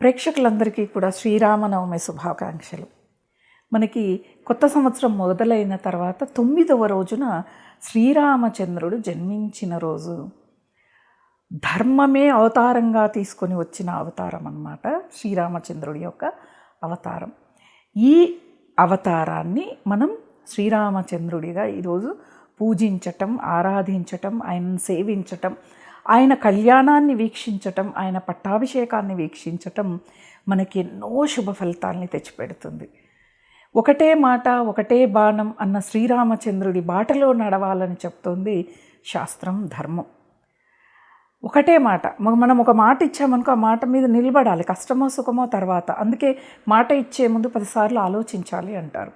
ప్రేక్షకులందరికీ కూడా శ్రీరామనవమి శుభాకాంక్షలు. మనకి కొత్త సంవత్సరం మొదలైన తర్వాత తొమ్మిదవ రోజున శ్రీరామచంద్రుడు జన్మించిన రోజు. ధర్మమే అవతారంగా తీసుకొని వచ్చిన అవతారం అన్నమాట శ్రీరామచంద్రుడి యొక్క అవతారం. ఈ అవతారాన్ని మనం శ్రీరామచంద్రుడిగా ఈరోజు పూజించటం ఆరాధించటం ఆయనను సేవించటం ఆయన కళ్యాణాన్ని వీక్షించటం ఆయన పట్టాభిషేకాన్ని వీక్షించటం మనకి ఎన్నో శుభ ఫలితాల్ని తెచ్చిపెడుతుంది. ఒకటే మాట ఒకటే బాణం అన్న శ్రీరామచంద్రుడి బాటలో నడవాలని చెప్తోంది శాస్త్రం ధర్మం. ఒకటే మాట మనం ఒక మాట ఇచ్చామనుకో ఆ మాట మీద నిలబడాలి కష్టమో సుఖమో తర్వాత. అందుకే మాట ఇచ్చే ముందు పదిసార్లు ఆలోచించాలి అంటారు.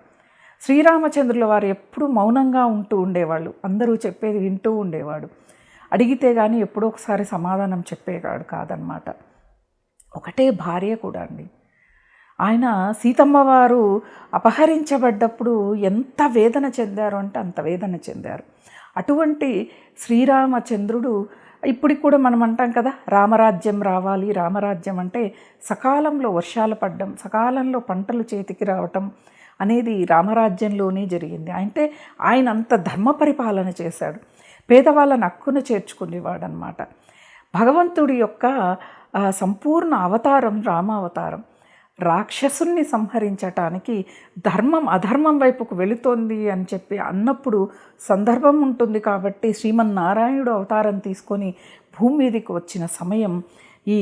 శ్రీరామచంద్రుల వారు ఎప్పుడూ మౌనంగా ఉంటూ ఉండేవాళ్ళు అందరూ చెప్పేది వింటూ ఉండేవాడు. అడిగితే కానీ ఎప్పుడో ఒకసారి సమాధానం చెప్పేవాడు కాదనమాట ఒకటే భార్య కూడా అండి. ఆయన సీతమ్మ వారు అపహరించబడ్డప్పుడు ఎంత వేదన చెందారు అంటే అంత వేదన చెందారు. అటువంటి శ్రీరామచంద్రుడు ఇప్పటికి కూడా మనం అంటాం కదా రామరాజ్యం రావాలి రామరాజ్యం అంటే సకాలంలో వర్షాలు పడడం సకాలంలో పంటలు చేతికి రావటం అనేది రామరాజ్యంలోనే జరిగింది. అంటే ఆయన అంత ధర్మ పరిపాలన చేశాడు. పేదవాళ్ళ హక్కున చేర్చుకునేవాడనమాట. భగవంతుడి యొక్క సంపూర్ణ అవతారం రామావతారం. రాక్షసుణ్ణి సంహరించటానికి ధర్మం అధర్మం వైపుకు వెళుతోంది అని చెప్పి అన్నప్పుడు సందర్భం ఉంటుంది కాబట్టి శ్రీమన్నారాయణుడు అవతారం తీసుకొని భూమి మీదకి వచ్చిన సమయం ఈ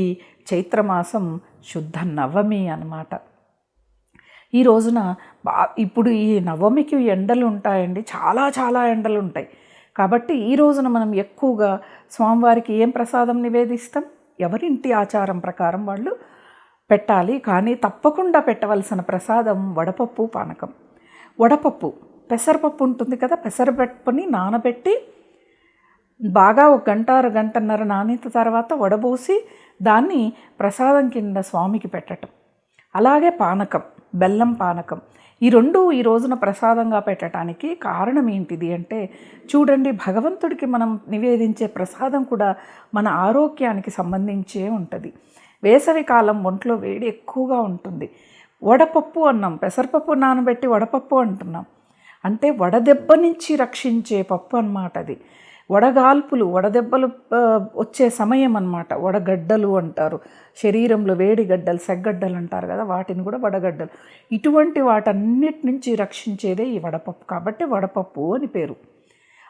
చైత్రమాసం శుద్ధ నవమి అన్నమాట. ఈ రోజున బా ఇప్పుడు ఈ నవమికి ఎండలు ఉంటాయండి చాలా చాలా ఎండలు ఉంటాయి కాబట్టి ఈ రోజున మనం ఎక్కువగా స్వామివారికి ఏం ప్రసాదం నివేదిస్తాం? ఎవరింటి ఆచారం ప్రకారం వాళ్ళు పెట్టాలి. కానీ తప్పకుండా పెట్టవలసిన ప్రసాదం వడపప్పు పానకం. వడపప్పు పెసరపప్పు ఉంటుంది కదా పెసరపప్పుని నానబెట్టి బాగా ఒక గంట అర గంటన్నర నానిన తర్వాత వడబోసి దాన్ని ప్రసాదం కింద స్వామికి పెట్టటం. అలాగే పానకం బెల్లం పానకం. ఈ రెండు ఈ రోజున ప్రసాదంగా పెట్టడానికి కారణం ఏంటిది అంటే చూడండి భగవంతుడికి మనం నివేదించే ప్రసాదం కూడా మన ఆరోగ్యానికి సంబంధించే ఉంటుంది. వేసవి కాలం ఒంట్లో వేడి ఎక్కువగా ఉంటుంది. వడపప్పు అన్నాం పెసరపప్పు నానబెట్టి వడపప్పు అంటున్నాం. అంటే వడదెబ్బ నుంచి రక్షించే పప్పు అన్నమాట అది. వడగాల్పులు వడదెబ్బలు వచ్చే సమయం అన్నమాట. వడగడ్డలు అంటారు. శరీరంలో వేడిగడ్డలు సెగ్గడ్డలు అంటారు కదా వాటిని కూడా వడగడ్డలు. ఇటువంటి వాటన్నిటి నుంచి రక్షించేదే ఈ వడపప్పు. కాబట్టి వడపప్పు అని పేరు.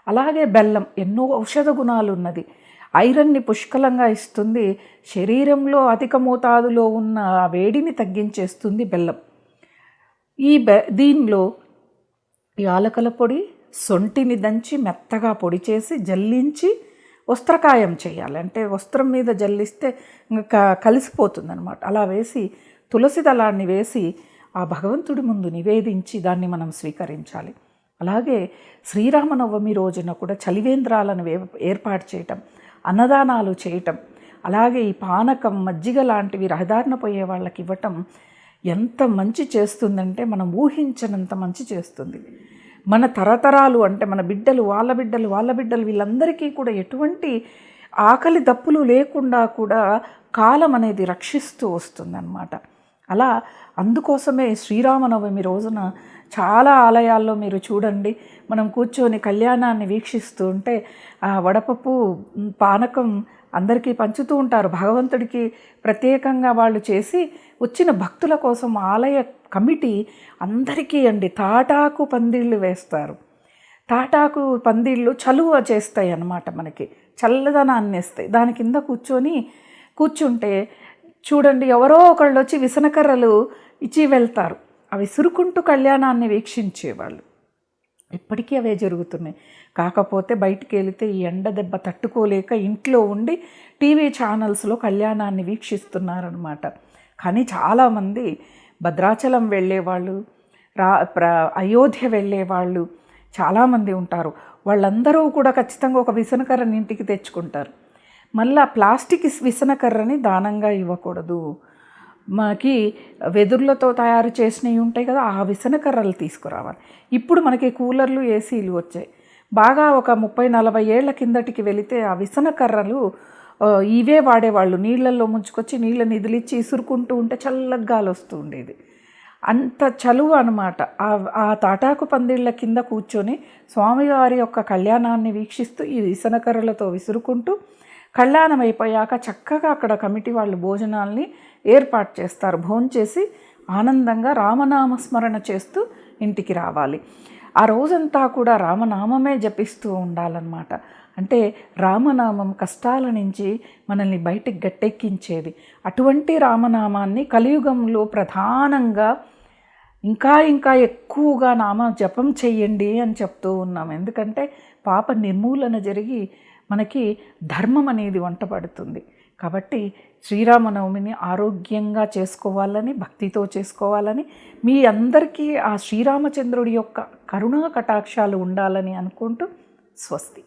అలాగే బెల్లం ఎన్నో ఔషధ గుణాలు ఉన్నది. ఐరన్ని పుష్కలంగా ఇస్తుంది. శరీరంలో అధిక మోతాదులో ఉన్న ఆ వేడిని తగ్గించేస్తుంది బెల్లం. ఈ బె దీనిలో యాలకల పొడి సొంటిని దంచి మెత్తగా పొడి చేసి జల్లించి వస్త్రకాయం చేయాలి. అంటే వస్త్రం మీద జల్లిస్తే ఇంకా కలిసిపోతుంది అనమాట అలా వేసి తులసి దళాన్ని వేసి ఆ భగవంతుడి ముందు నివేదించి దాన్ని మనం స్వీకరించాలి. అలాగే శ్రీరామనవమి రోజున కూడా చలివేంద్రాలను వే- ఏర్పాటు చేయటం అన్నదానాలు చేయటం అలాగే ఈ పానకం మజ్జిగ లాంటివి రహదారిన పోయే వాళ్ళకి ఇవ్వటం ఎంత మంచి చేస్తుందంటే మనం ఊహించనంత మంచి చేస్తుంది. మన తరతరాలు అంటే మన బిడ్డలు వాళ్ళ బిడ్డలు వాళ్ళ బిడ్డలు వీళ్ళందరికీ కూడా ఎటువంటి ఆకలి దప్పులు లేకుండా కూడా కాలం అనేది రక్షిస్తూ వస్తుందన్నమాట. అలా అందుకోసమే శ్రీరామనవమి రోజున చాలా ఆలయాల్లో మీరు చూడండి. మనం కూర్చొని కళ్యాణాన్ని వీక్షిస్తూ ఉంటే ఆ వడపప్పు పానకం అందరికీ పంచుతూ ఉంటారు. భగవంతుడికి ప్రత్యేకంగా వాళ్ళు చేసి వచ్చిన భక్తుల కోసం ఆలయ కమిటీ అందరికీ అండి తాటాకు పందిళ్ళు వేస్తారు. తాటాకు పందిళ్ళు చలువ చేస్తాయి అన్నమాట మనకి. చల్లదనాన్ని ఇస్తాయి. దాని కింద కూర్చొని కూర్చుంటే చూడండి ఎవరో ఒకళ్ళు వచ్చి విసనకర్రలు ఇచ్చి వెళ్తారు. అవి సురుకుంటూ కళ్యాణాన్ని వీక్షించేవాళ్ళు. ఇప్పటికీ అవే జరుగుతున్నాయి. కాకపోతే బయటికి వెళితే ఈ ఎండ దెబ్బ తట్టుకోలేక ఇంట్లో ఉండి టీవీ ఛానల్స్లో కళ్యాణాన్ని వీక్షిస్తున్నారనమాట కానీ చాలామంది భద్రాచలం వెళ్ళేవాళ్ళు రా ప్ర అయోధ్య వెళ్ళేవాళ్ళు చాలామంది ఉంటారు. వాళ్ళందరూ కూడా ఖచ్చితంగా ఒక విసనకర్రని ఇంటికి తెచ్చుకుంటారు. మళ్ళీ ప్లాస్టిక్ విసనకర్రని దానంగా ఇవ్వకూడదు. మనకి వెదురులతో తయారు చేసినవి ఉంటాయి కదా ఆ విసనకర్రలు తీసుకురావాలి. ఇప్పుడు మనకి కూలర్లు ఏసీలు వచ్చాయి. బాగా ఒక ముప్పై నలభై ఏళ్ళ కిందటికి వెళితే ఆ విసనకర్రలు ఇవే వాడేవాళ్ళు. నీళ్ళల్లో ముంచుకొచ్చి నీళ్ళని నిదిలిచ్చి ఇసురుకుంటూ ఉంటే చల్లగా వస్తూ ఉండేది. అంత చలువ అనమాట ఆ తాటాకు పందిళ్ళ కింద కూర్చొని స్వామివారి యొక్క కళ్యాణాన్ని వీక్షిస్తూ ఈ విసనకర్రలతో విసురుకుంటూ కళ్యాణం అయిపోయాక చక్కగా అక్కడ కమిటీ వాళ్ళు భోజనాల్ని ఏర్పాటు చేస్తారు. భోంచేసి ఆనందంగా రామనామ స్మరణ చేస్తూ ఇంటికి రావాలి. ఆ రోజంతా కూడా రామనామమే జపిస్తూ ఉండాలన్నమాట. అంటే రామనామం కష్టాల నుంచి మనల్ని బయటికి గట్టెక్కించేది. అటువంటి రామనామాన్ని కలియుగంలో ప్రధానంగా ఇంకా ఇంకా ఎక్కువగా నామ జపం చెయ్యండి అని చెప్తూ ఉన్నాం. ఎందుకంటే పాప నిర్మూలన జరిగి మనకి ధర్మం అనేది వంట పడుతుంది కాబట్టి శ్రీరామనవమిని ఆరోగ్యంగా చేసుకోవాలని భక్తితో చేసుకోవాలని మీ అందరికీ ఆ శ్రీరామచంద్రుడి యొక్క కరుణా కటాక్షాలు ఉండాలని అనుకుంటూ స్వస్తి.